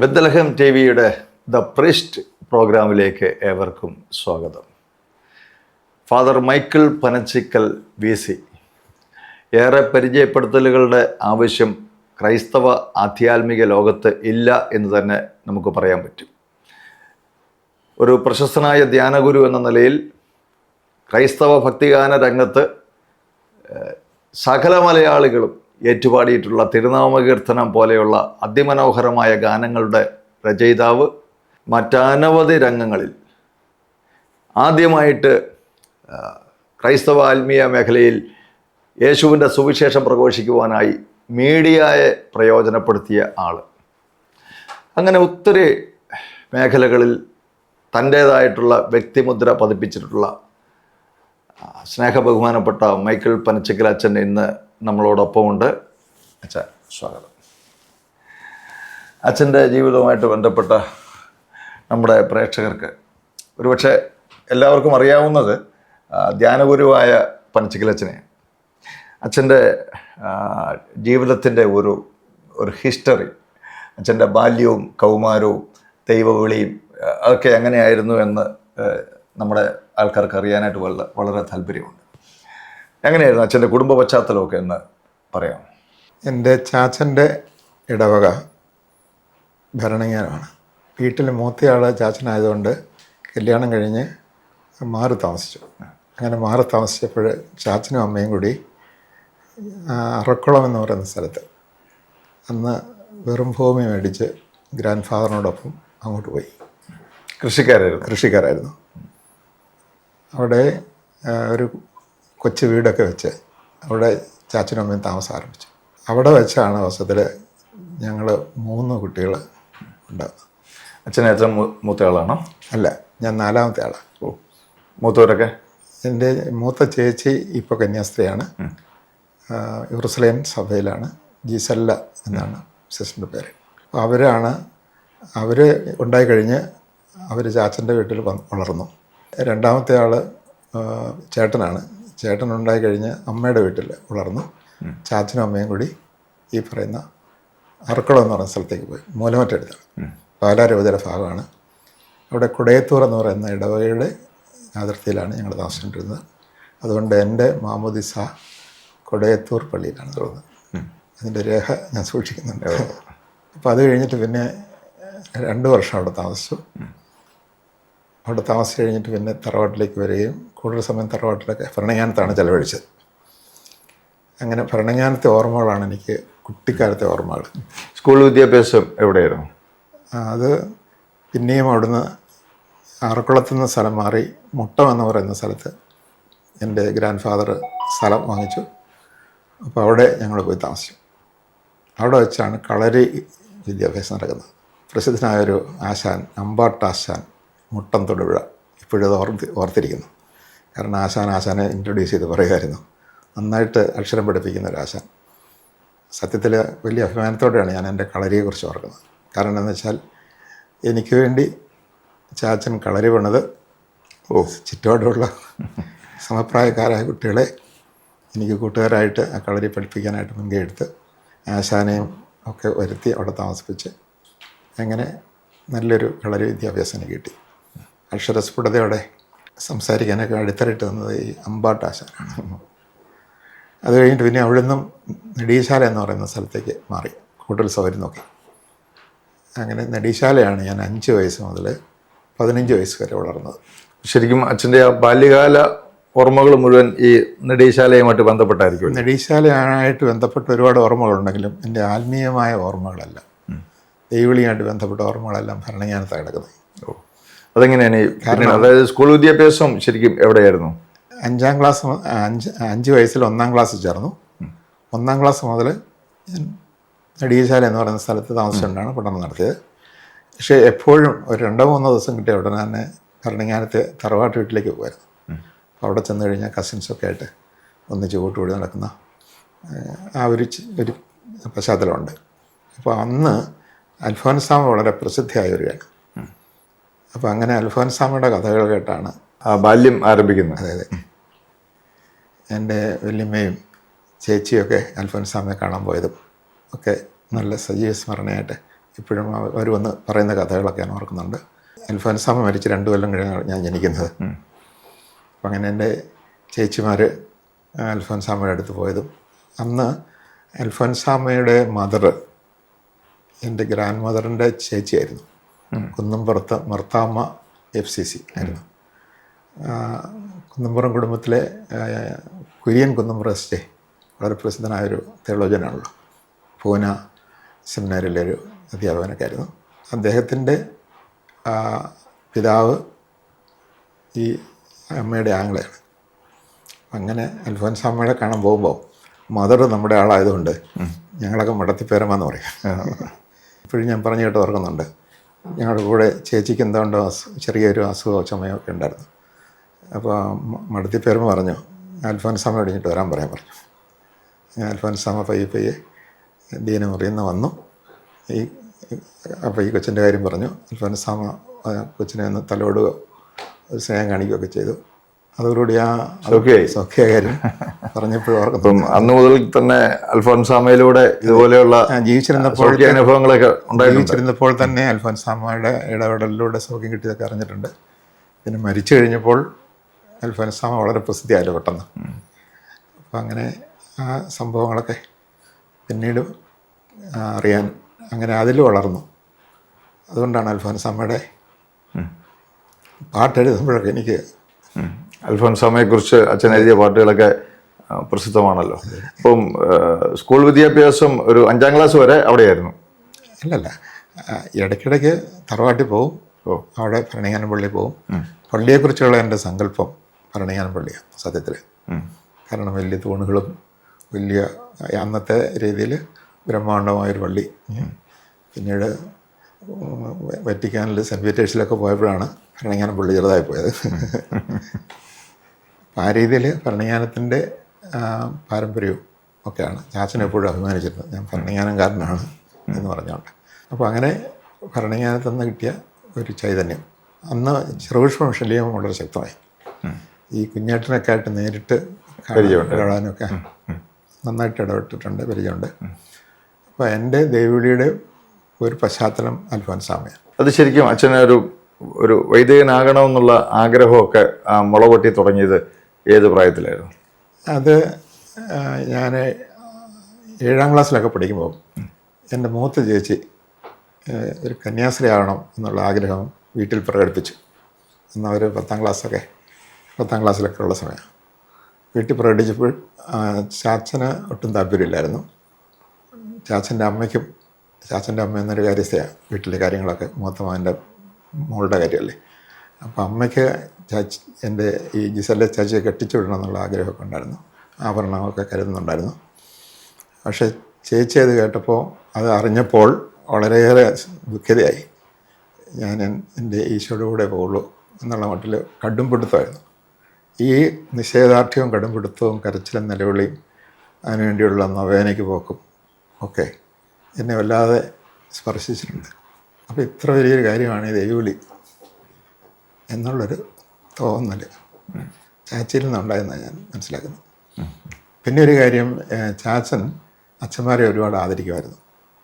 ബദലഹം T വിയുടെ the priest പ്രോഗ്രാമിലേക്ക് ഏവർക്കും സ്വാഗതം. Father Michael Panachikkal V C. ഏറെ പരിചയപ്പെടുത്തലുകളുടെ ആവശ്യം ക്രൈസ്തവ ആധ്യാത്മിക ലോകത്ത് ഇല്ല എന്ന് തന്നെ നമുക്ക് പറയാൻ പറ്റും. ഒരു പ്രശസ്തനായ ധ്യാനഗുരു എന്ന നിലയിൽ ക്രൈസ്തവ ഭക്തിഗാന രംഗത്ത് സകല മലയാളികളും ഏറ്റുപാടിയിട്ടുള്ള തിരുനാമകീർത്തനം പോലെയുള്ള അതിമനോഹരമായ ഗാനങ്ങളുടെ രചയിതാവ് മറ്റനവധി രംഗങ്ങളിൽ ആദ്യമായിട്ട് ക്രൈസ്തവ ആത്മീയ മേഖലയിൽ യേശുവിന്റെ സുവിശേഷം പ്രഘോഷിക്കുവാനായി മീഡിയയെ പ്രയോജനപ്പെടുത്തിയ ആൾ. അങ്ങനെ ഒത്തിരി മേഖലകളിൽ തന്റേതായിട്ടുള്ള വ്യക്തിമുദ്ര പതിപ്പിച്ചിട്ടുള്ള സ്നേഹബഹുമാനപ്പെട്ട മൈക്കിൾ പനച്ചക്കൽ അച്ഛൻ ഇന്ന് നമ്മളോടൊപ്പമുണ്ട്. അച്ഛൻ സ്വാഗതം. അച്ഛന്റെ ജീവിതവുമായിട്ട് ബന്ധപ്പെട്ട നമ്മുടെ പ്രേക്ഷകർക്ക് ഒരുപക്ഷെ എല്ലാവർക്കും അറിയാവുന്നത് ധ്യാനഗുരുവായ ധ്യാനഗുരുവായ പനച്ചിക്കലച്ഛനെ അച്ഛന്റെ ജീവിതത്തിന്റെ ഒരു ഒരു ഹിസ്റ്ററി അച്ഛന്റെ ബാല്യവും കൗമാരവും ദൈവവിളിയും അതൊക്കെ എങ്ങനെയായിരുന്നു എന്ന് നമ്മുടെ ആൾക്കാർക്ക് അറിയാനായിട്ട് വളരെ വളരെ താല്പര്യമുണ്ട്. എങ്ങനെയായിരുന്നു അച്ഛന്റെ കുടുംബ പശ്ചാത്തലമൊക്കെ എന്ന് പറയാം? എന്റെ ചാച്ചന്റെ ഇടവക ഭരണങ്ങാനമാണ്. വീട്ടിൽ മൂത്തയാൾ ചാച്ചനായതുകൊണ്ട് കല്യാണം കഴിഞ്ഞ് മാറി താമസിച്ചു. അങ്ങനെ മാറി താമസിച്ചപ്പോൾ ചാച്ചനും അമ്മയും കൂടി അറക്കുളം എന്ന് പറയുന്ന സ്ഥലത്ത് അന്ന് വെറും ഭൂമി മേടിച്ച് ഗ്രാൻഡ് ഫാദറിനോടൊപ്പം അങ്ങോട്ട് പോയി. കൃഷിക്കാരായിരുന്നു. കൃഷിക്കാരായിരുന്നു. അവിടെ ഒരു കൊച്ചു വീടൊക്കെ വെച്ച് അവിടെ ചാച്ചനും അമ്മയും താമസം ആരംഭിച്ചു അവിടെ വെച്ചാണ് അവസരത്തിൽ ഞങ്ങൾ മൂന്ന് കുട്ടികൾ ഉണ്ടാകുന്നത് അച്ഛൻ ഏറ്റവും മൂ- മൂത്തയാളാണോ? അല്ല ഞാൻ നാലാമത്തെ ആളാണ് ഓ മൂത്തവരൊക്കെ? എന്റെ മൂത്ത ചേച്ചി ഇപ്പോൾ കന്യാസ്ത്രീയാണ്. യുറുസലേം സഭയിലാണ്. ജീസല്ല എന്നാണ് സിസ്റ്ററിന്റെ പേര്. അപ്പോൾ അവരാണ് അവർ ഉണ്ടായി കഴിഞ്ഞ് അവർ ചാച്ചന്റെ വീട്ടിൽ വന്ന് വളർന്നു. രണ്ടാമത്തെ ആൾ ചേട്ടനാണ്. ചേട്ടൻ ഉണ്ടായി കഴിഞ്ഞ് അമ്മയുടെ വീട്ടിൽ വളർന്നു. ചാച്ചനും അമ്മയും കൂടി ഈ പറയുന്ന അറക്കുളം എന്ന് പറയുന്ന സ്ഥലത്തേക്ക് പോയി. മൂലമറ്റെടുത്താണ്. പാലാരൂപതയുടെ ഭാഗമാണ്. അവിടെ കുടയത്തൂർ എന്ന് പറയുന്ന ഇടവകയുടെ അതിർത്തിയിലാണ് ഞങ്ങൾ താമസിച്ചുകൊണ്ടിരുന്നത്. അതുകൊണ്ട് എന്റെ മാമുദിസ കൊടയത്തൂർ പള്ളിയിലാണ് തോന്നുന്നത് അതിന്റെ രേഖ ഞാൻ സൂക്ഷിക്കുന്നുണ്ട്. അപ്പോൾ അത് കഴിഞ്ഞിട്ട് പിന്നെ രണ്ട് വർഷം അവിടെ താമസിച്ചു. അവിടെ താമസിച്ച് കഴിഞ്ഞിട്ട് പിന്നെ തറവാട്ടിലേക്ക് വരികയും കൂടുതൽ സമയം തറവാട്ടിലൊക്കെ ഭരണങ്ങാനത്താണ് ചിലവഴിച്ചത്. അങ്ങനെ ഭരണങ്ങാനത്തെ ഓർമ്മകളാണ് എനിക്ക് കുട്ടിക്കാലത്തെ ഓർമ്മകൾ. സ്കൂൾ വിദ്യാഭ്യാസം എവിടെയായിരുന്നു? അത് പിന്നെയും അവിടുന്ന് ആറക്കുളത്തു നിന്ന് സ്ഥലം മാറി മുട്ടം എന്ന് പറയുന്ന സ്ഥലത്ത് എന്റെ ഗ്രാൻഡ് ഫാദർ സ്ഥലം വാങ്ങിച്ചു. അപ്പോൾ അവിടെ ഞങ്ങൾ പോയി താമസിച്ചു. അവിടെ വെച്ചാണ് കളരി വിദ്യാഭ്യാസം നടക്കുന്നത്. പ്രസിദ്ധനായൊരു ആശാൻ അമ്പാട്ട് ആശാൻ. മുട്ടം തൊടുപുഴ. ഇപ്പോഴത് ഓർത്തി ഓർത്തിരിക്കുന്നു. കാരണം ആശാൻ ആശാനെ ഇൻട്രൊഡ്യൂസ് ചെയ്ത് പറയുമായിരുന്നു. നന്നായിട്ട് അക്ഷരം പഠിപ്പിക്കുന്ന ഒരു ആശാൻ. സത്യത്തിൽ വലിയ അഭിമാനത്തോടെയാണ് ഞാൻ എന്റെ കളരിയെക്കുറിച്ച് ഓർക്കുന്നത്. കാരണം എന്താണെന്ന് വെച്ചാൽ എനിക്ക് വേണ്ടി ചാച്ചൻ കളരി പണിത് ഓ ചുറ്റോടുള്ള സമപ്രായക്കാരായ കുട്ടികളെ എനിക്ക് കൂട്ടുകാരായിട്ട് ആ കളരി പഠിപ്പിക്കാനായിട്ട് മുൻകൈ എടുത്ത് ആശാനെയും ഒക്കെ വരുത്തി അവിടെ താമസിപ്പിച്ച് അങ്ങനെ നല്ലൊരു കളരി വിദ്യാഭ്യാസം കിട്ടി. അക്ഷരസ്ഫുടതയോടെ സംസാരിക്കാനൊക്കെ അടിത്തറിട്ട് തന്നത് ഈ അമ്പാട്ടാശാലാണ് അത് കഴിഞ്ഞിട്ട് പിന്നെ അവിടെ നിന്നും നെടീശാല എന്ന് പറയുന്ന സ്ഥലത്തേക്ക് മാറി കൂടുതൽ സൗകര്യം നോക്കി. അങ്ങനെ നെടീശാലയാണ് ഞാൻ അഞ്ച് വയസ്സ് മുതൽ പതിനഞ്ച് വയസ്സ് വരെ വളർന്നത്. ശരിക്കും അച്ഛന്റെ ആ ബാല്യകാല ഓർമ്മകൾ മുഴുവൻ ഈ നെടീശാലയുമായിട്ട് ബന്ധപ്പെട്ടായിരിക്കും നെടീശാലയായിട്ട് ബന്ധപ്പെട്ട ഒരുപാട് ഓർമ്മകളുണ്ടെങ്കിലും എന്റെ ആത്മീയമായ ഓർമ്മകളല്ല. ദൈവളിയായിട്ട് ബന്ധപ്പെട്ട ഓർമ്മകളെല്ലാം ഭരണജ്ഞാനത്താണ് കിടക്കുന്നത് ഓ. അതെങ്ങനെയാണ് അതായത് സ്കൂൾ വിദ്യാഭ്യാസം ശരിക്കും എവിടെയായിരുന്നു? അഞ്ചാം ക്ലാസ് അഞ്ച് അഞ്ച് വയസ്സിൽ ഒന്നാം ക്ലാസ് ചേർന്നു. ഒന്നാം ക്ലാസ് മുതൽ ഞാൻ നെടിയശാല എന്ന് പറയുന്ന സ്ഥലത്ത് താമസിച്ചുകൊണ്ടാണ് പഠനം നടത്തിയത്. പക്ഷേ എപ്പോഴും ഒരു രണ്ടോ മൂന്നോ ദിവസം കിട്ടിയ ഉടനെ തന്നെ ഭരണങ്ങാനത്തെ തറവാട്ട് വീട്ടിലേക്ക് പോകുമായിരുന്നു. അപ്പോൾ അവിടെ ചെന്ന് കഴിഞ്ഞാൽ കസിൻസൊക്കെ ആയിട്ട് ഒന്നിച്ച് കൂട്ടുകൂടി നടക്കുന്ന ആ ഒരു ഒരു പശ്ചാത്തലമുണ്ട്. അപ്പോൾ അന്ന് അൽഫോൻസാമ വളരെ പ്രസിദ്ധിയായ ഒരുവയാണ് അപ്പോൾ അങ്ങനെ അൽഫോൻസാമയുടെ കഥകൾ കേട്ടാണ് ആ ബാല്യം ആരംഭിക്കുന്നത്. അതെ അതെ എന്റെ വല്യമ്മയും ചേച്ചിയൊക്കെ അൽഫോൻസാമയെ കാണാൻ പോയതും ഒക്കെ നല്ല സജീവ സ്മരണയായിട്ട് ഇപ്പോഴും അവർ വന്ന് പറയുന്ന കഥകളൊക്കെ ഞാൻ ഓർക്കുന്നുണ്ട്. അൽഫാൻസാമ മരിച്ച് രണ്ട് കൊല്ലം കഴിഞ്ഞാണ് ഞാൻ ജനിക്കുന്നത്. അപ്പം അങ്ങനെ എന്റെ ചേച്ചിമാർ അൽഫോൻസാമയുടെ അടുത്ത് പോയതും അന്ന് അൽഫോൻസാമയുടെ മദർ എന്റെ ഗ്രാൻഡ് മദറിന്റെ ചേച്ചിയായിരുന്നു. Kunnampurath Marthamma F C C ആയിരുന്നു. കുന്നംപുറം കുടുംബത്തിലെ കുര്യൻ കുന്നംപുറം എസ് ജെ വളരെ പ്രസിദ്ധനായൊരു തെളോജനാണല്ലോ പൂന സെമിനാരിലെ ഒരു അധ്യാപകനൊക്കെ ആയിരുന്നു അദ്ദേഹത്തിന്റെ പിതാവ് ഈ അമ്മയുടെ ആംഗ്ലയാണ് അങ്ങനെ അൽഫോൻസ് അമ്മയുടെ കാണാൻ പോകുമ്പോൾ മദർ നമ്മുടെ ആളായതുകൊണ്ട് ഞങ്ങളൊക്കെ മടത്തിപ്പേരമാന്ന് പറയും. ഇപ്പോഴും ഞാൻ പറഞ്ഞു കേട്ട് ഓർക്കുന്നുണ്ട്. ഞങ്ങളുടെ കൂടെ ചേച്ചിക്ക് എന്തുകൊണ്ടോ ചെറിയൊരു അസുഖമോ ചുമയോ ഒക്കെ ഉണ്ടായിരുന്നു. അപ്പോൾ മടത്തിപ്പേരമ പറഞ്ഞു അൽഫോൻസാമ ഒടിഞ്ഞിട്ട് വരാൻ പറയാൻ പറഞ്ഞു. ഞാൻ അൽഫോൻസാമ പയ്യെ പയ്യെ ദീന മുറിയുന്ന വന്നു. ഈ അപ്പോൾ ഈ കൊച്ചിന്റെ കാര്യം പറഞ്ഞു. അൽഫോൻസാമ കൊച്ചിനെ ഒന്ന് തലോടുകയോ ഒരു സ്നേഹം കാണിക്കുകയൊക്കെ ചെയ്തു. അതോടുകൂടി ആ സൗഖ്യമായി. ഓർക്കുന്നു അപ്പം അന്ന് മുതൽ തന്നെ അൽഫോൻസാമയിലൂടെ ഇതുപോലെയുള്ള ജീവിച്ചിരുന്നപ്പോൾ അനുഭവങ്ങളൊക്കെ ജീവിച്ചിരുന്നപ്പോൾ തന്നെ അൽഫോൻസാമയുടെ ഇടപെടലിലൂടെ സൗഖ്യം കിട്ടിയതൊക്കെ അറിഞ്ഞിട്ടുണ്ട്. പിന്നെ മരിച്ചു കഴിഞ്ഞപ്പോൾ അൽഫോൻസാമ വളരെ പ്രസിദ്ധിയായാലും പെട്ടെന്ന്. അപ്പം അങ്ങനെ ആ സംഭവങ്ങളൊക്കെ പിന്നീട് അറിയാൻ അങ്ങനെ അതിൽ വളർന്നു. അതുകൊണ്ടാണ് അൽഫോൻസാമയുടെ പാട്ടെഴുതുമ്പോഴൊക്കെ എനിക്ക് അൽഫോൻസാമയെക്കുറിച്ച് അച്ഛൻ എഴുതിയ പാട്ടുകളൊക്കെ പ്രസിദ്ധമാണല്ലോ. അപ്പം സ്കൂൾ വിദ്യാഭ്യാസം ഒരു അഞ്ചാം ക്ലാസ് വരെ അവിടെയായിരുന്നു. അല്ലല്ല ഇടയ്ക്കിടയ്ക്ക് തറവാട്ടിൽ പോവും. അവിടെ ഭരണങ്ങാനം പള്ളി പോവും പള്ളിയെക്കുറിച്ചുള്ള എന്റെ സങ്കല്പം ഭരണങ്ങാനം പള്ളിയാണ് സത്യത്തിൽ കാരണം വലിയ തൂണുകളും വലിയ അന്നത്തെ രീതിയിൽ ബ്രഹ്മാണ്ഡമായൊരു പള്ളി. പിന്നീട് വറ്റിക്കാനിൽ സെന്റ് പീറ്റേഴ്സിലൊക്കെ പോയപ്പോഴാണ് ഭരണങ്ങാനം പള്ളി ചെറുതായി പോയത്. ആ രീതിയിൽ ഭരണങ്ങാനത്തിന്റെ പാരമ്പര്യവും ഒക്കെയാണ്. ചാച്ചൻ എപ്പോഴും അഭിമാനിച്ചിരുന്നത്. ഞാൻ ഭരണങ്ങാനംകാരനാണ് എന്ന് പറഞ്ഞുകൊണ്ട്. അപ്പോൾ അങ്ങനെ ഭരണങ്ങാനത്ത് നിന്ന് കിട്ടിയ ഒരു ചൈതന്യം. അന്ന് ചെറുപുഷ്പം ശല്യം വളരെ ശക്തമായി. ഈ കുഞ്ഞേട്ടനൊക്കെ ആയിട്ട് നേരിട്ട്. ഇടപെടാനൊക്കെ നന്നായിട്ട് ഇടപെട്ടിട്ടുണ്ട് പരിചയമുണ്ട്. അപ്പോൾ എന്റെ ദേവിളിയുടെ ഒരു പശ്ചാത്തലം അൽഫോൻസാമയാണ് അത് ശരിക്കും അച്ഛന് ഒരു ഒരു വൈദികനാകണമെന്നുള്ള ആഗ്രഹമൊക്കെ മുളകൊട്ടി തുടങ്ങിയത് ഏത് പ്രായത്തിലായിരുന്നു? അത് ഞാൻ ഏഴാം ക്ലാസ്സിലൊക്കെ പഠിക്കുമ്പോൾ എന്റെ മൂത്ത ചേച്ചി ഒരു കന്യാസ്ത്രീ ആവണം എന്നുള്ള ആഗ്രഹം വീട്ടിൽ പ്രകടിപ്പിച്ചു. എന്നാൽ ഒരു പത്താം ക്ലാസ്സൊക്കെ പത്താം ക്ലാസ്സിലൊക്കെ ഉള്ള സമയം. വീട്ടിൽ പ്രകടിപ്പിച്ചപ്പോൾ ചാച്ചന് ഒട്ടും താല്പര്യമില്ലായിരുന്നു. ചാച്ചന്റെ അമ്മയ്ക്കും ചാച്ചന്റെ അമ്മ എന്നൊരു കാര്യസ്ഥയാണ് വീട്ടിലെ കാര്യങ്ങളൊക്കെ മൂത്ത മകന്റെ മോളുടെ കാര്യമല്ലേ? അപ്പോൾ അമ്മയ്ക്ക് ചാച്ചി എന്റെ ഈ ജിസലിലെ ചാച്ചിയെ കെട്ടിച്ചു വിടണം എന്നുള്ള ആഗ്രഹമൊക്കെ ഉണ്ടായിരുന്നു. ആഭരണമൊക്കെ കരുതുന്നുണ്ടായിരുന്നു. പക്ഷേ ചേച്ചി അത് കേട്ടപ്പോൾ അത് അറിഞ്ഞപ്പോൾ വളരെയേറെ ദുഃഖിതയായി. ഞാൻ എന്റെ ഈശോയുടെ കൂടെ പോകുള്ളൂ എന്നുള്ള മട്ടിൽ കടുംപിടുത്തമായിരുന്നു ഈ നിഷേധാർഢ്യവും കടുംപിടുത്തവും കരച്ചിലും നിലവിളിയും അതിനുവേണ്ടിയുള്ള നവേനയ്ക്ക് പോക്കും ഒക്കെ എന്നെ വല്ലാതെ സ്പർശിച്ചിട്ടുണ്ട്. അപ്പോൾ ഇത്ര വലിയൊരു കാര്യമാണ് ഈ ദൈവവിളി. എന്നുള്ളൊരു തോന്നൽ ചാച്ചിയിൽ നിന്നുണ്ടായെന്നാണ് ഞാൻ മനസ്സിലാക്കുന്നത്. പിന്നെ ഒരു കാര്യം ചാച്ചൻ അച്ഛന്മാരെ ഒരുപാട് ആദരിക്കുമായിരുന്നു.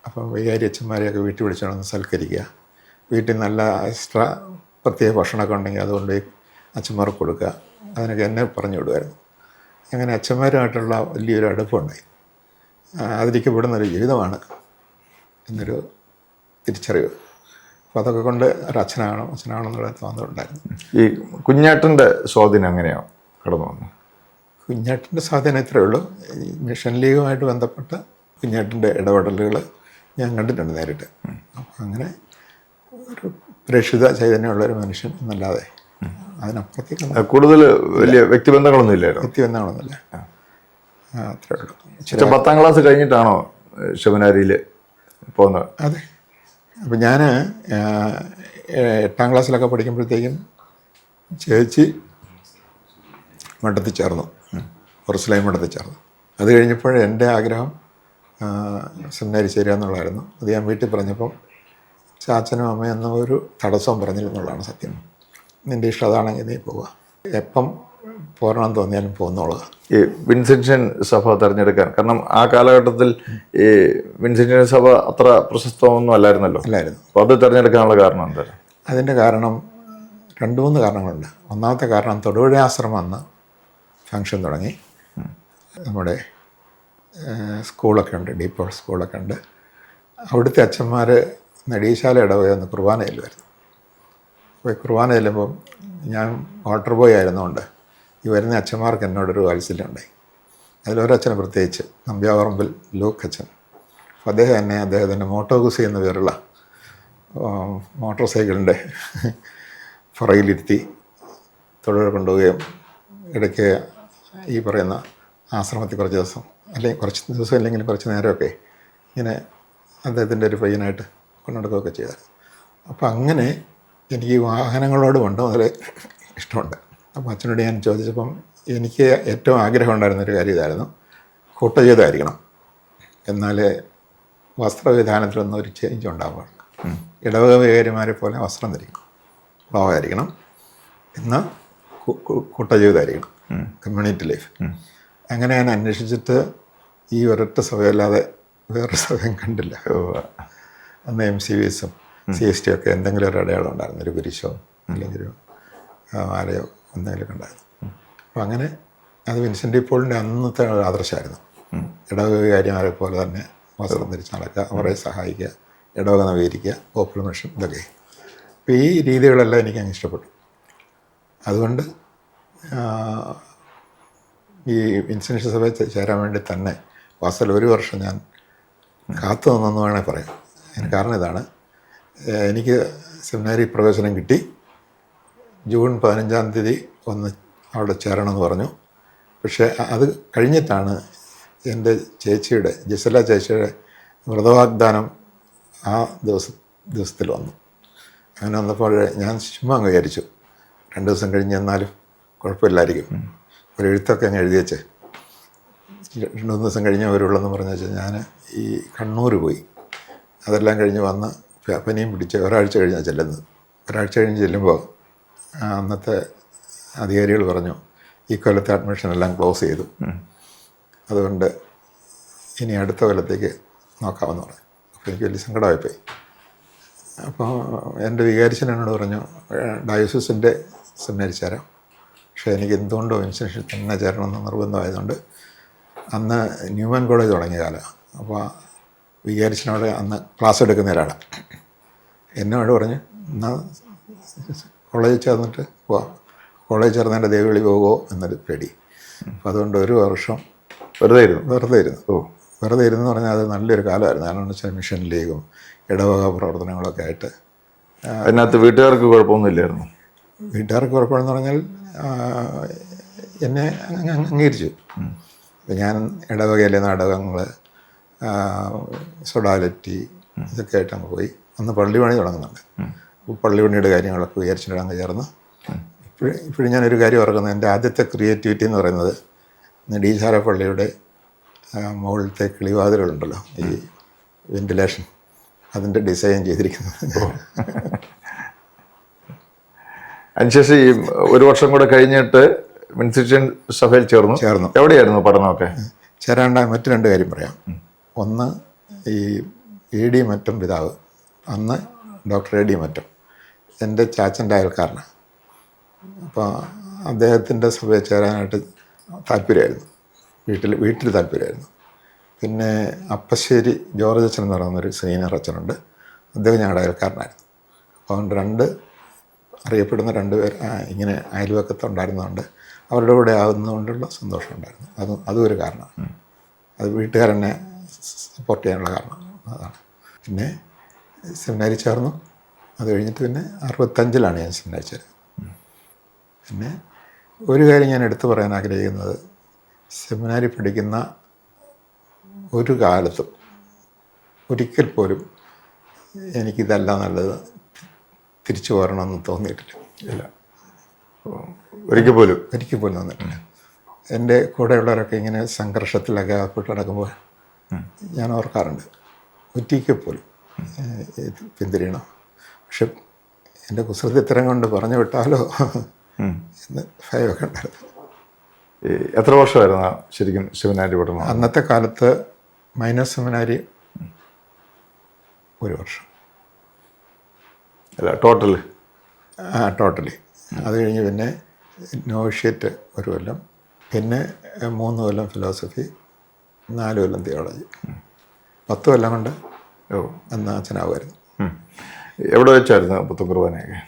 അപ്പം വൈകാരി അച്ഛന്മാരെയൊക്കെ വീട്ടിൽ വിളിച്ചോണം സൽക്കരിക്കുക. വീട്ടിൽ നല്ല എക്സ്ട്രാ പ്രത്യേക ഭക്ഷണമൊക്കെ ഉണ്ടെങ്കിൽ അതുകൊണ്ട് അച്ഛന്മാർക്ക് കൊടുക്കുക. അതിനൊക്കെ എന്നെ പറഞ്ഞു വിടുമായിരുന്നു. അങ്ങനെ അച്ഛന്മാരുമായിട്ടുള്ള വലിയൊരു അടുപ്പമുണ്ടായി. ആദരിക്കപ്പെടുന്നൊരു ജീവിതമാണ് എന്നൊരു തിരിച്ചറിവ്. അപ്പോൾ അതൊക്കെ കൊണ്ട് ഒരു അച്ഛനാണോ അച്ഛനാണോ എന്നുള്ള തോന്നലുണ്ടായിരുന്നു ഈ കുഞ്ഞാട്ടന്റെ സ്വാധീനം എങ്ങനെയാ കടന്നു വന്നു കുഞ്ഞേട്ടന്റെ സ്വാധീനം ഇത്രയേ ഉള്ളൂ. ഈ മിഷൻ ലീഗുമായിട്ട് ബന്ധപ്പെട്ട കുഞ്ഞേട്ടന്റെ ഇടപെടലുകൾ ഞാൻ കണ്ടിട്ടുണ്ട് നേരിട്ട്. അപ്പം അങ്ങനെ ഒരു പ്രേക്ഷിത ചൈതന്യമുള്ള ഒരു മനുഷ്യൻ എന്നല്ലാതെ അതിനപ്പുറത്തേക്ക് കൂടുതൽ വലിയ വ്യക്തിബന്ധങ്ങളൊന്നും ഇല്ലായിരുന്നു? വ്യക്തിബന്ധങ്ങളൊന്നുമില്ല. അത്രേ ഉള്ളൂ. പത്താം ക്ലാസ് കഴിഞ്ഞിട്ടാണോ ശിവനാരിയിൽ പോകുന്നത്? അതെ. അപ്പം ഞാൻ എട്ടാം ക്ലാസ്സിലൊക്കെ പഠിക്കുമ്പോഴത്തേക്കും ചേച്ചി മഠത്തിൽ ചേർന്നു. ഉറസിലായി മഠത്തിൽ ചേർന്നു. അത് കഴിഞ്ഞപ്പോൾ എന്റെ ആഗ്രഹം സെമിനാരി ചേരുക എന്നുള്ളതായിരുന്നു. അത് ഞാൻ വീട്ടിൽ പറഞ്ഞപ്പം ചാച്ചനും അമ്മയും ഒരു തടസ്സവും പറഞ്ഞിരുന്നുള്ളതാണ് സത്യം. നിന്റെ ഇഷ്ടം അതാണെങ്കിൽ നീ പോവുക എപ്പം പോരണം തോന്നിയാലും പോകുന്നുള്ളത് ഈ വിൻസെൻഷൻ സഭ തിരഞ്ഞെടുക്കാൻ. കാരണം ആ കാലഘട്ടത്തിൽ ഈ വിൻസെൻഷൻ സഭ അത്ര പ്രശസ്തമൊന്നും അല്ലായിരുന്നല്ലോ. അല്ലായിരുന്നു. അപ്പോൾ അത് തിരഞ്ഞെടുക്കാനുള്ള കാരണം എന്താണ്? അതിന്റെ കാരണം രണ്ട് മൂന്ന് കാരണങ്ങളുണ്ട്. ഒന്നാമത്തെ കാരണം തൊടുപുഴ ആശ്രമം അന്ന് ഫങ്ഷൻ തുടങ്ങി. നമ്മുടെ സ്കൂളൊക്കെ ഉണ്ട് ഡീപ്പോൾ സ്കൂളൊക്കെ ഉണ്ട്. അവിടുത്തെ അച്ഛന്മാർ നടീശാല കുർബാന ചെല്ലുമായിരുന്നു അപ്പോൾ കുർബാന ചെല്ലുമ്പം ഞാൻ വാട്ടർ ബോയ് ആയിരുന്നുകൊണ്ട് ഈ വരുന്ന അച്ഛന്മാർക്ക് എന്നോടൊരു വാത്സല്യം ഉണ്ടായി അതിലൊരച്ഛനെ പ്രത്യേകിച്ച് നമ്പ്യാവറമ്പിൽ ലൂക്ക് അച്ഛൻ. അപ്പോൾ അദ്ദേഹം എന്നെ അദ്ദേഹത്തിന്റെ മോട്ടോഗുസി എന്ന പേരുള്ള മോട്ടോർ സൈക്കിളിന്റെ പുറകിലിരുത്തി തൊഴിൽ കൊണ്ടുപോവുകയും ഇടയ്ക്ക് ഈ പറയുന്ന ആശ്രമത്തിൽ കുറച്ച് ദിവസം അല്ലെങ്കിൽ കുറച്ച് ദിവസം അല്ലെങ്കിൽ കുറച്ച് നേരമൊക്കെ ഇങ്ങനെ അദ്ദേഹത്തിന്റെ ഒരു പയ്യനായിട്ട് കൊണ്ടുനടക്കുകയൊക്കെ ചെയ്തത് അപ്പോൾ അങ്ങനെ എനിക്ക് വാഹനങ്ങളോട് കൊണ്ട് മുതൽ ഇഷ്ടമുണ്ട്. അപ്പോൾ അച്ഛനോട് ഞാൻ ചോദിച്ചപ്പം എനിക്ക് ഏറ്റവും ആഗ്രഹം ഉണ്ടായിരുന്നൊരു കാര്യം ഇതായിരുന്നു. കൂട്ടജീവിതമായിരിക്കണം എന്നാലേ വസ്ത്രവിധാനത്തിലൊന്നും ഒരു ചേഞ്ച് ഉണ്ടാവുകയുള്ളൂ. ഇടവക വികാരിമാരെ പോലെ വസ്ത്രം ധരിക്കണം. എന്ന് എന്നാൽ കൂട്ടജീവിതമായിരിക്കണം കമ്മ്യൂണിറ്റി ലൈഫ് അങ്ങനെ ഞാൻ അന്വേഷിച്ചിട്ട് ഈ ഒരൊറ്റ സഭയല്ലാതെ വേറൊരു സഭയും കണ്ടില്ല. അന്ന് എം സി വി എസും സി എസ് ടി ഒക്കെ എന്തെങ്കിലും ഒരു അടയാളം ഉണ്ടായിരുന്നു. ഒരു കുരിശോ അല്ലെങ്കിൽ ഒരു ആ, ആലയോ എന്തെങ്കിലുമൊക്കെ ഉണ്ടായിരുന്നു അപ്പം അങ്ങനെ അത് വിൻസെന്റ് ഇപ്പോളിന്റെ അന്നത്തെ ആദർശമായിരുന്നു. ഇടവകാര്യമാരെ പോലെ തന്നെ വസ്ത്രം ധരിച്ച് നടക്കുക അവരെ സഹായിക്കുക ഇടവക നവീകരിക്കുക പോപ്പുലർ മിഷൻ ഇതൊക്കെ. അപ്പോൾ ഈ രീതികളെല്ലാം എനിക്ക് അങ്ങ് ഇഷ്ടപ്പെട്ടു. അതുകൊണ്ട് ഈ ഇൻസിനേഷൻ സഭയിൽ ചേരാൻ വേണ്ടി തന്നെ വാസൽ ഒരു വർഷം ഞാൻ കാത്തു നിന്നെന്ന് വേണേൽ പറയാം. അതിന് കാരണം ഇതാണ് എനിക്ക് സെമിനാരി പ്രവേശനം കിട്ടി. ജൂൺ പതിനഞ്ചാം തീയതി ഒന്ന് അവിടെ ചേരണമെന്ന് പറഞ്ഞു. പക്ഷേ അത് കഴിഞ്ഞിട്ടാണ് എന്റെ ചേച്ചിയുടെ ജസല ചേച്ചിയുടെ വ്രതവാഗ്ദാനം ആ ദിവസ ദിവസത്തിൽ വന്നു. അങ്ങനെ വന്നപ്പോൾ ഞാൻ ചുമ്മാ അങ്ങ് വിചാരിച്ചു രണ്ട് ദിവസം കഴിഞ്ഞ് എന്നാലും കുഴപ്പമില്ലായിരിക്കും. ഒരു എഴുത്തൊക്കെ അങ്ങ് എഴുതി വെച്ച് രണ്ട് മൂന്ന് ദിവസം കഴിഞ്ഞ് അവരുള്ളതെന്ന് പറഞ്ഞു വെച്ചാൽ ഞാൻ ഈ കണ്ണൂർ പോയി. അതെല്ലാം കഴിഞ്ഞ് വന്ന് പനിയും പിടിച്ച് ഒരാഴ്ച കഴിഞ്ഞാൽ ചെല്ലുന്നത്. ഒരാഴ്ച കഴിഞ്ഞ് ചെല്ലുമ്പോൾ അന്നത്തെ അധികാരികൾ പറഞ്ഞു ഈ കൊല്ലത്തെ അഡ്മിഷൻ എല്ലാം ക്ലോസ് ചെയ്തു. അതുകൊണ്ട് ഇനി അടുത്ത കൊല്ലത്തേക്ക് നോക്കാമെന്ന് പറഞ്ഞു. അപ്പോൾ എനിക്ക് വലിയ സങ്കടമായിപ്പോയി. അപ്പോൾ എന്റെ വികാരിച്ചൻ എന്നോട് പറഞ്ഞു ഡയോസിസിന്റെ സെമിനാരി ചേരാം പക്ഷേ എനിക്ക് എന്തുകൊണ്ടോ ഇൻസ്റ്റിറ്റ്യൂഷൻ തന്നെ ചേരണമെന്ന് നിർബന്ധമായതുകൊണ്ട് അന്ന് ന്യൂമൻ കോളേജ് തുടങ്ങിയ കാലമാണ്. അപ്പോൾ വികാരിച്ചനോട് അന്ന് ക്ലാസ് എടുക്കുന്ന ഒരാളാണ്. എന്നോട് പറഞ്ഞു എന്നാൽ കോളേജിൽ ചേർന്നിട്ട് വാ കോളേജിൽ ചേർന്നതിന്റെ ദേവിളി പോകുമോ എന്നൊരു പേടി. അപ്പോൾ അതുകൊണ്ട് ഒരു വർഷം വെറുതെ ഇരുന്നു വെറുതെ ഇരുന്നു. ഓ വെറുതെ ഇരുന്ന് പറഞ്ഞാൽ അത് നല്ലൊരു കാലമായിരുന്നു. കാരണം വെച്ചാൽ മിഷൻ ലീഗും ഇടവക പ്രവർത്തനങ്ങളൊക്കെ ആയിട്ട് അതിനകത്ത് വീട്ടുകാർക്ക് കുഴപ്പമൊന്നുമില്ലായിരുന്നു വീട്ടുകാർക്ക് കുഴപ്പമെന്ന് പറഞ്ഞാൽ എന്നെ അംഗീകരിച്ചു. ഞാൻ ഇടവകയിലെ നാടകങ്ങൾ സൊഡാലിറ്റി ഇതൊക്കെ ആയിട്ട് അങ്ങ് പോയി. അന്ന് പള്ളി പണി തുടങ്ങുന്നുണ്ട് പള്ളി പണിയുടെ കാര്യങ്ങളൊക്കെ വിചാരിച്ചിട്ട് അങ്ങ് ചേർന്ന് ഇപ്പോഴും ഇപ്പോഴും ഞാനൊരു കാര്യം ഓർക്കുന്നത് എന്റെ ആദ്യത്തെ ക്രിയേറ്റിവിറ്റി എന്ന് പറയുന്നത് നെടീശാല പള്ളിയുടെ ആ, മുകളിലത്തെ കിളിവാതിലുണ്ടല്ലോ ഈ വെന്റിലേഷൻ. അതിന്റെ ഡിസൈൻ ചെയ്തിരിക്കുന്നത്. അതിനുശേഷം ഈ ഒരു വർഷം കൂടെ കഴിഞ്ഞിട്ട് വിൻസെൻഷൻ സഭയിൽ ചേർന്നു. ചേർന്നു. എവിടെയായിരുന്നു പഠനമൊക്കെ? ചേരാണ്ട മറ്റു രണ്ട് കാര്യം പറയാം. ഒന്ന് ഈ എ ഡി മറ്റം പിതാവ് അന്ന് ഡോക്ടർ എ ഡി മറ്റം. എന്റെ ചാച്ചന്റെ അയൽക്കാരനാണ്. അപ്പോൾ അദ്ദേഹത്തിന്റെ സഭയിൽ ചേരാനായിട്ട് താല്പര്യമായിരുന്നു. വീട്ടിൽ വീട്ടിൽ താല്പര്യമായിരുന്നു. പിന്നെ അപ്പശ്ശേരി ജോർജ് അച്ഛൻ എന്ന് പറയുന്നൊരു സീനിയർ അച്ഛനുണ്ട്. അദ്ദേഹം ഞങ്ങളുടെ അയൽക്കാരനായിരുന്നു. അപ്പോൾ അതുകൊണ്ട് രണ്ട് അറിയപ്പെടുന്ന രണ്ട് പേർ ഇങ്ങനെ അയൽവക്കത്തുണ്ടായിരുന്നതുകൊണ്ട് അവരുടെ കൂടെ ആകുന്നതുകൊണ്ടുള്ള സന്തോഷം ഉണ്ടായിരുന്നു. അത് അതും ഒരു കാരണമാണ് അത് വീട്ടുകാരനെ സപ്പോർട്ട് ചെയ്യാനുള്ള കാരണം അതാണ്. പിന്നെ സെമിനാരി ചേർന്നു. അത് കഴിഞ്ഞിട്ട് പിന്നെ അറുപത്തഞ്ചിലാണ് ഞാൻ സിനിമ ചേരുന്നത് പിന്നെ ഒരു കാര്യം ഞാൻ എടുത്തു പറയാൻ ആഗ്രഹിക്കുന്നത്. സെമിനാരി പഠിക്കുന്ന ഒരു കാലത്തും ഒരിക്കൽ പോലും എനിക്കിതല്ല നല്ലത് തിരിച്ചു പോരണമെന്ന് തോന്നിയിട്ടില്ല. ഇല്ല. ഒരിക്കൽ പോലും ഒരിക്കൽ പോലും തോന്നിയിട്ടില്ല. എന്റെ കൂടെയുള്ളവരൊക്കെ ഇങ്ങനെ സംഘർഷത്തിലൊക്കെ അകപ്പെട്ട് നടക്കുമ്പോൾ ഞാൻ ഓർക്കാറുണ്ട്. ഒറ്റയ്ക്ക് പോലും പിന്തിരിയണം. പക്ഷെ എന്റെ കുസൃതിത്തരം കൊണ്ട് പറഞ്ഞു വിട്ടാലോ എന്ന് ഭയമൊക്കെ ഉണ്ടായിരുന്നു എത്ര വർഷമായിരുന്നു ശരിക്കും സെമിനാരി പഠനം? അന്നത്തെ കാലത്ത് മൈനസ് സെമിനാരി ഒരു വർഷം. അല്ല ടോട്ടൽ ആ ടോട്ടലി അത് കഴിഞ്ഞ് പിന്നെ നോഷ്യറ്റ് ഒരു കൊല്ലം പിന്നെ മൂന്ന് കൊല്ലം ഫിലോസഫി നാല് കൊല്ലം തിയോളജി പത്ത് കൊല്ലം കൊണ്ട് ഓ. അന്ന് അച്ഛനാവുമായിരുന്നു. എവിടെ വെച്ചായിരുന്നു പുത്തൻ കുർബാനയൊക്കെ?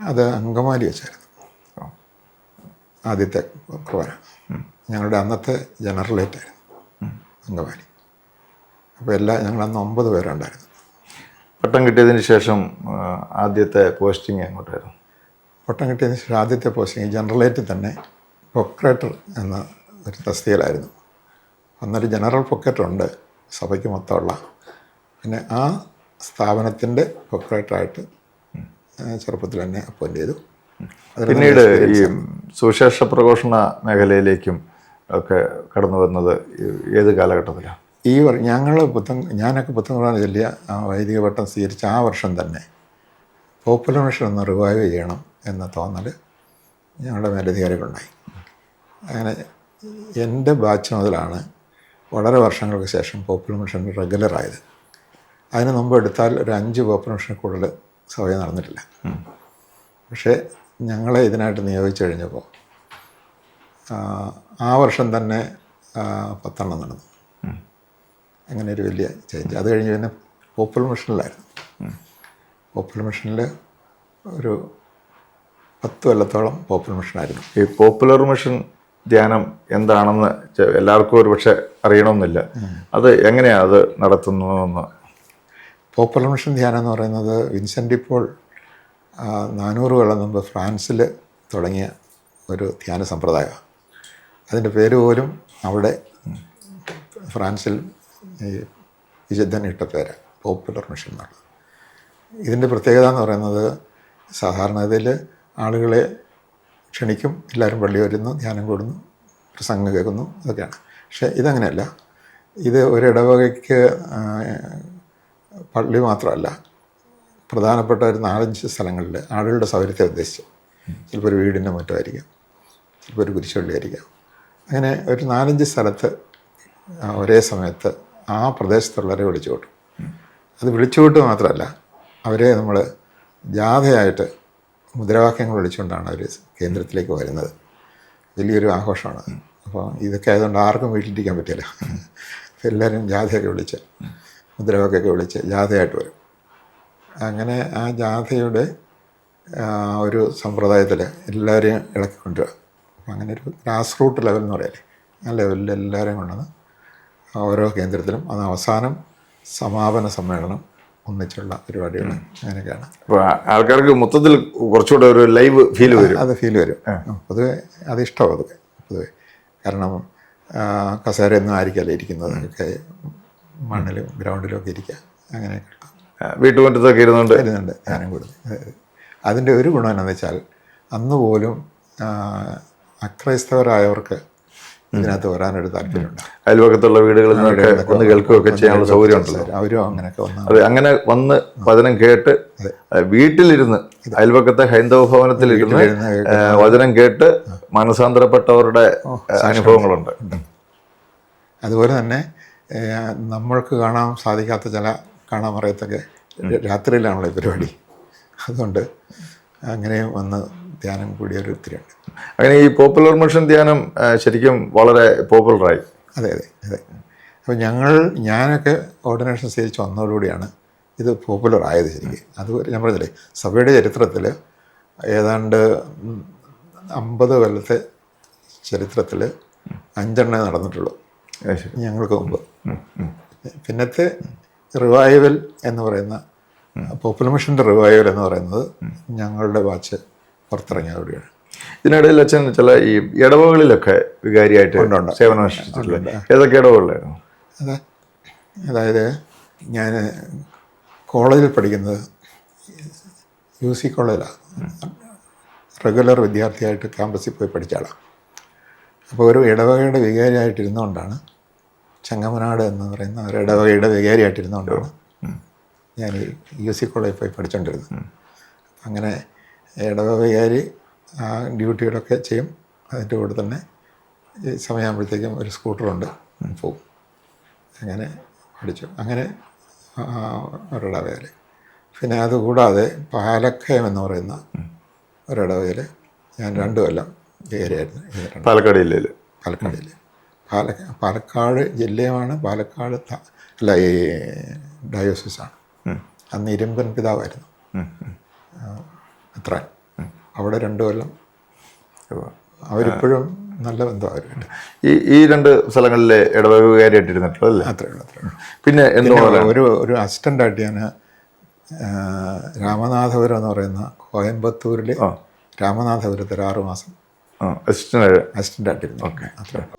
അത് അങ്കമാലി വെച്ചായിരുന്നു. ആദ്യത്തെ കുർബാന. ഞങ്ങളുടെ അന്നത്തെ ജനറലേറ്റായിരുന്നു അങ്കമാലി. അപ്പോൾ എല്ലാ ഞങ്ങൾ അന്ന് ഒമ്പത് പേരുണ്ടായിരുന്നു. പട്ടം കിട്ടിയതിന് ശേഷം ആദ്യത്തെ പോസ്റ്റിംഗ് എങ്ങോട്ടായിരുന്നു? പട്ടം കിട്ടിയതിന് ശേഷം ആദ്യത്തെ പോസ്റ്റിംഗ് ജനറലേറ്റിൽ തന്നെ പൊക്രേറ്റർ എന്ന ഒരു തസ്തികയിലായിരുന്നു. അന്നൊരു ജനറൽ പൊക്കറ്റർ ഉണ്ട് സഭയ്ക്ക് മൊത്തമുള്ള. പിന്നെ ആ സ്ഥാപനത്തിന്റെ പ്രൊപ്പറേറ്ററായിട്ട് ചെറുപ്പത്തിൽ തന്നെ അപ്പോയിന്റ് ചെയ്തു. പിന്നീട് ഈ സുവിശേഷ പ്രഘോഷണ മേഖലയിലേക്കും ഒക്കെ കടന്നു വന്നത് ഏത് കാലഘട്ടത്തിലാണ് ഈ ഞങ്ങൾ പുത്തൻ ഞാനൊക്കെ പുത്തൻകുറാൻ ചൊല്ലിയ ആ വൈദിക പട്ടം സ്വീകരിച്ച ആ വർഷം തന്നെ പോപ്പുലർ മിഷൻ ഒന്ന് റിവൈവ് ചെയ്യണം എന്ന തോന്നൽ ഞങ്ങളുടെ മേലധികാരികളുണ്ടായി. അങ്ങനെ എന്റെ ബാച്ച് മുതലാണ് വളരെ വർഷങ്ങൾക്ക് ശേഷം പോപ്പുലർ മിഷൻ റെഗുലറായത് അതിന് മുമ്പ് എടുത്താൽ ഒരു അഞ്ച് പോപ്പുലർ മിഷനിൽ കൂടുതൽ സഭ നടന്നിട്ടില്ല. പക്ഷേ ഞങ്ങളെ ഇതിനായിട്ട് നിയോഗിച്ചു കഴിഞ്ഞപ്പോൾ ആ, വർഷം തന്നെ പത്തെണ്ണം നടന്നു. അങ്ങനെ ഒരു വലിയ ചേഞ്ച് അത് കഴിഞ്ഞ് പിന്നെ പോപ്പുലർ മിഷനിലായിരുന്നു. പോപ്പുലർ മിഷനിൽ ഒരു പത്ത് കൊല്ലത്തോളം പോപ്പുലർ മിഷനായിരുന്നു. ഈ പോപ്പുലർ മിഷൻ ധ്യാനം എന്താണെന്ന് എല്ലാവർക്കും ഒരു പക്ഷെ അറിയണമെന്നില്ല അത് എങ്ങനെയാണ് അത് നടത്തുന്നതെന്ന് പോപ്പുലർ മിഷൻ ധ്യാനം എന്ന് പറയുന്നത് വിൻസെന്റ് ഇപ്പോൾ നാനൂറ് കൊല്ലം മുമ്പ് ഫ്രാൻസിൽ തുടങ്ങിയ ഒരു ധ്യാന സമ്പ്രദായമാണ്. അതിന്റെ പേര് പോലും അവിടെ ഫ്രാൻസിൽ ഈ വിശുദ്ധൻ ഇട്ട പേര് പോപ്പുലർ മിഷൻ എന്നുള്ളത്. ഇതിന്റെ പ്രത്യേകത എന്ന് പറയുന്നത് സാധാരണ ഇതിൽ ആളുകളെ ക്ഷണിക്കും എല്ലാവരും പള്ളി വരുന്നു ധ്യാനം കൂടുന്നു പ്രസംഗം കേൾക്കുന്നു അതൊക്കെയാണ് പക്ഷേ ഇതങ്ങനെയല്ല. ഇത് ഒരിടവകയ്ക്ക് ആ, പള്ളി മാത്രമല്ല പ്രധാനപ്പെട്ട ഒരു നാലഞ്ച് സ്ഥലങ്ങളിൽ ആളുകളുടെ സൗകര്യത്തെ ഉദ്ദേശിച്ച് ചിലപ്പോൾ ഒരു വീടിന്റെ മുറ്റമായിരിക്കാം ചിലപ്പോൾ ഒരു കുരിശുപള്ളിയായിരിക്കാം. അങ്ങനെ ഒരു നാലഞ്ച് സ്ഥലത്ത് ഒരേ സമയത്ത് ആ പ്രദേശത്തുള്ളവരെ വിളിച്ചു കൂട്ടും അത് വിളിച്ചു കൂട്ടുക മാത്രമല്ല അവരെ നമ്മൾ ജാഥയായിട്ട് മുദ്രാവാക്യങ്ങൾ വിളിച്ചുകൊണ്ടാണ് അവർ കേന്ദ്രത്തിലേക്ക് വരുന്നത്. വലിയൊരു ആഘോഷമാണ്. അപ്പോൾ ഇതൊക്കെ ആയതുകൊണ്ട് ആർക്കും വീട്ടിലിരിക്കാൻ പറ്റില്ല. എല്ലാവരും ജാഥയൊക്കെ വിളിച്ച് മുദ്രാവാക്യമൊക്കെ വിളിച്ച് ജാഥയായിട്ട് വരും. അങ്ങനെ ആ ജാഥയുടെ ഒരു സമ്പ്രദായത്തിൽ എല്ലാവരെയും ഇളക്കി അപ്പം അങ്ങനെ ഒരു ഗ്രാസ് റൂട്ട് ലെവൽ എന്ന് പറയാല്ലേ ആ ലെവലിൽ എല്ലാവരെയും കൊണ്ടുവന്ന് ഓരോ കേന്ദ്രത്തിലും അത് അവസാനം സമാപന സമ്മേളനം ഒന്നിച്ചുള്ള പരിപാടികൾ അങ്ങനെയൊക്കെയാണ്. അപ്പോൾ ആൾക്കാർക്ക് മൊത്തത്തിൽ കുറച്ചുകൂടെ ഒരു ലൈവ് ഫീൽ വരും. അത് ഫീൽ വരും. പൊതുവെ അത് ഇഷ്ടമാണ് അതൊക്കെ പൊതുവെ കാരണം കസേരയൊന്നും ആയിരിക്കല്ല ഇരിക്കുന്നത്? ഒക്കെ മണ്ണിലും ഗ്രൗണ്ടിലും ഒക്കെ ഇരിക്കുക. അങ്ങനെ വീട്ടുമുറ്റത്തൊക്കെ ഇരുന്നുണ്ട് ഇരുന്നുണ്ട് ഞാനും കൂടുതൽ അതിന്റെ ഒരു ഗുണം എന്നു വെച്ചാൽ അന്ന് പോലും അക്രൈസ്തവരായവർക്ക് ഇതിനകത്ത് വരാനൊരു താല്പര്യമുണ്ട്. അയൽവക്കത്തുള്ള വീടുകളിൽ നിന്നൊക്കെ ഒന്ന് കേൾക്കുകയൊക്കെ ചെയ്യാനുള്ള സൗകര്യം ഉണ്ടല്ലോ. അവരും അങ്ങനെയൊക്കെ വന്നു അതെ അങ്ങനെ വന്ന് വചനം കേട്ട് വീട്ടിലിരുന്ന് അയൽവക്കത്തെ ഹൈന്ദവ ഭവനത്തിലിരുന്ന് വചനം കേട്ട് മനസാന്തരപ്പെട്ടവരുടെ അനുഭവങ്ങളുണ്ട്. അതുപോലെ തന്നെ നമ്മൾക്ക് കാണാൻ സാധിക്കാത്ത ചില കാണാൻ പറയത്തൊക്കെ രാത്രിയിലാണല്ലോ ഈ പരിപാടി. അതുകൊണ്ട് അങ്ങനെ വന്ന് ധ്യാനം കൂടിയൊരു ഒത്തിരിയുണ്ട്. അങ്ങനെ ഈ പോപ്പുലർ മോഷൻ ധ്യാനം ശരിക്കും വളരെ പോപ്പുലറായി അതെ അതെ അതെ. അപ്പോൾ ഞങ്ങൾ ഞാനൊക്കെ ഓർഡിനേഷൻ സ്വീകരിച്ച് വന്നതോടുകൂടിയാണ് ഇത് പോപ്പുലർ ആയത് ശരിക്കും. അത് ഞാൻ പറഞ്ഞില്ലേ സഭയുടെ ചരിത്രത്തിൽ ഏതാണ്ട് അമ്പത് കൊല്ലത്തെ ചരിത്രത്തിൽ അഞ്ചെണ്ണേ നടന്നിട്ടുള്ളൂ. ഞങ്ങൾക്ക് മുമ്പ്. പിന്നത്തെ റിവൈവൽ എന്ന് പറയുന്ന പോപ്പുലർ മിഷന്റെ റിവൈവൽ എന്ന് പറയുന്നത് ഞങ്ങളുടെ വാച്ച് പുറത്തിറങ്ങിയതോടെയാണ്. ഇതിനിടയിൽ അച്ഛൻ ചില ഈ ഇടവകളിലൊക്കെ വികാരിയായിട്ട്. സേവനം ഏതൊക്കെ ഇടവകളിലായിരുന്നു? അതെ. അതായത് ഞാൻ കോളേജിൽ പഠിക്കുന്നത് യു സി കോളേജിലാണ്. റെഗുലർ വിദ്യാർത്ഥിയായിട്ട് ക്യാമ്പസിൽ പോയി പഠിച്ച ആളാണ്. അപ്പോൾ ഒരു ഇടവകയുടെ വികാരിയായിട്ടിരുന്നുകൊണ്ടാണ് ചങ്ങമനാട് എന്ന് പറയുന്ന ഒരു ഇടവകയുടെ വികാരിയായിട്ടിരുന്നുകൊണ്ടാണ് ഞാൻ ഈ യു സി കോളേജിൽ പോയി പഠിച്ചുകൊണ്ടിരുന്നത് അങ്ങനെ ഇടവ വികാരി ആ ഡ്യൂട്ടികളൊക്കെ ചെയ്യും. അതിന്റെ കൂടെ തന്നെ ഈ സമയമാകുമ്പോഴത്തേക്കും ഒരു സ്കൂട്ടറുണ്ട്. പോകും അങ്ങനെ പഠിച്ചു. അങ്ങനെ ഒരിടവയിൽ പിന്നെ അതുകൂടാതെ പാലക്കയം എന്ന് പറയുന്ന ഒരിടവയിൽ ഞാൻ രണ്ടു കൊല്ലം രണ്ട്. പാലക്കാട് ജില്ലയിൽ പാലക്കാട് ജില്ല. പാലക്ക പാലക്കാട് ജില്ലയാണ് പാലക്കാട് അല്ല ഈ ഡയോസിസാണ്. അന്ന് ഇരുമ്പൻ പിതാവായിരുന്നു. അത്ര അവിടെ രണ്ടു കൊല്ലം അവരിപ്പോഴും നല്ല ബന്ധമായിരുന്നു. ഈ ഈ രണ്ട് സ്ഥലങ്ങളിലെ ഇടവകാരിയായിട്ടിരുന്നിട്ടുള്ളത് അല്ലേ? അത്രേ ഉള്ളൂ അത്രേ ഉള്ളൂ. പിന്നെ ഒരു ഒരു അസിസ്റ്റന്റായിട്ട് ഞാൻ രാമനാഥപുരം എന്ന് പറയുന്ന കോയമ്പത്തൂരിലെ രാമനാഥപുരത്ത് ഒരു ആറ് മാസം അസിസ്റ്റന്റ് അസിസ്റ്റൻ്റായിട്ടിരുന്നു ഓക്കെ അത്രേ ഉള്ളൂ